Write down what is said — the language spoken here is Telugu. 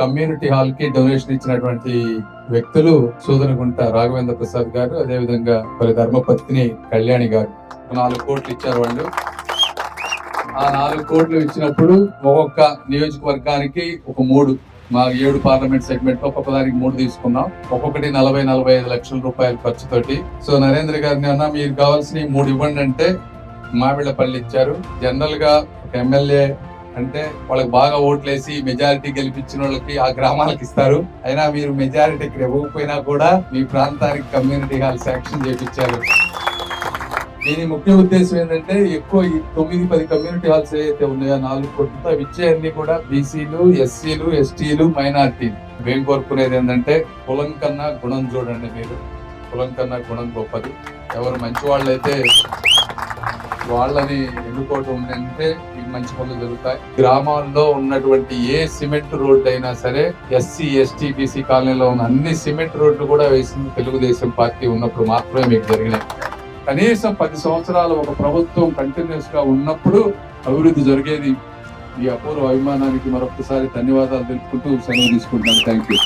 కమ్యూనిటీ హాల్కి డొనేషన్ ఇచ్చినటువంటి వ్యక్తులు సూదనగుంట రాఘవేంద్ర ప్రసాద్ గారు అదే విధంగా వారి ధర్మపత్ని కళ్యాణి గారు. నాలుగు కోట్లు ఇచ్చారు వాళ్ళు. ఆ నాలుగు కోట్లు ఇచ్చినప్పుడు ఒక్కొక్క నియోజకవర్గానికి ఒక మూడు మా ఏడు పార్లమెంట్ సెగ్మెంట్లో ఒక్కొక్క దానికి మూడు తీసుకున్నాం. ఒక్కొక్కటి నలభై నలభై ఐదు లక్షల రూపాయల ఖర్చుతోటి. సో నరేంద్ర గారిని అన్న మీరు కావాల్సిన మూడు ఇవ్వండి అంటే మామిళ్ళపల్లి ఇచ్చారు. జనరల్గా ఎమ్మెల్యే అంటే వాళ్ళకి బాగా ఓట్లేసి మెజారిటీ గెలిపించిన వాళ్ళకి ఆ గ్రామాలకు ఇస్తారు. అయినా మీరు మెజారిటీ ఇక్కడ ఇవ్వకపోయినా కూడా మీ ప్రాంతానికి కమ్యూనిటీ హాల్ శాంక్షన్ చేపించారు. దీని ముఖ్య ఉద్దేశం ఏంటంటే ఎక్కువ ఈ తొమ్మిది పది కమ్యూనిటీ హాల్స్ ఏవైతే ఉన్నాయో నాలుగు కోట్లతో అవి కూడా బీసీలు ఎస్సీలు ఎస్టీలు మైనార్టీలు. మేము కోరుకునేది ఏంటంటే కులం కన్నా గుణం చూడండి మీరు. కులం కన్నా గుణం గొప్పది. ఎవరు మంచి వాళ్ళైతే వాళ్ళని ఎన్నుకోవటం అంటే మంచి పనులు జరుగుతాయి. గ్రామాల్లో ఉన్నటువంటి ఏ సిమెంట్ రోడ్డు అయినా సరే ఎస్సీ ఎస్టీ బీసీ కాలనీలో ఉన్న అన్ని సిమెంట్ రోడ్లు కూడా వేసింది తెలుగుదేశం పార్టీ ఉన్నప్పుడు మాత్రమే మీకు జరిగినాయి. కనీసం పది సంవత్సరాలు ఒక ప్రభుత్వం కంటిన్యూస్గా ఉన్నప్పుడు అభివృద్ధి జరిగేది. ఈ అపూర్వ అభిమానానికి మరొకసారి ధన్యవాదాలు తెలుపుకుంటూ సెలవు తీసుకుంటాను థ్యాంక్ యూ.